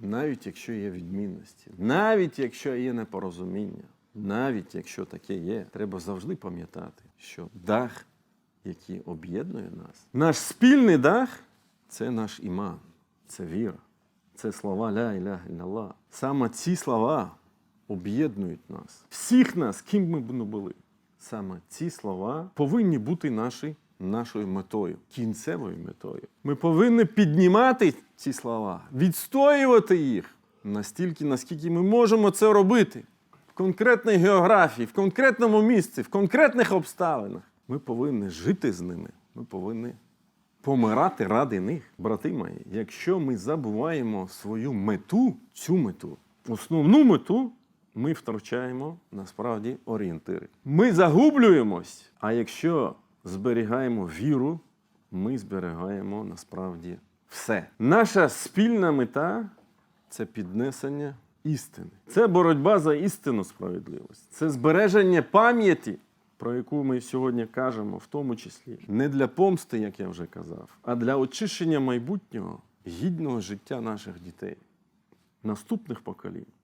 навіть якщо є відмінності, навіть якщо є непорозуміння, навіть якщо таке є, треба завжди пам'ятати, що дах, який об'єднує нас, наш спільний дах це наш іман, це віра, це слова ля іляха ілlallah. Саме ці слова об'єднують нас, всіх нас, ким ми б не були. Саме ці слова повинні бути наші, нашою метою, кінцевою метою. Ми повинні піднімати ці слова, відстоювати їх настільки, наскільки ми можемо це робити в конкретній географії, в конкретному місці, в конкретних обставинах. Ми повинні жити з ними. Ми повинні помирати ради них, брати мої. Якщо ми забуваємо свою мету, цю мету, основну мету, ми втрачаємо насправді орієнтири. Ми загублюємось. А якщо зберігаємо віру, ми зберігаємо насправді все. Наша спільна мета це піднесення істини. Це боротьба за істину справедливості. Це збереження пам'яті, про яку ми сьогодні кажемо, в тому числі не для помсти, як я вже казав, а для очищення майбутнього гідного життя наших дітей, наступних поколінь.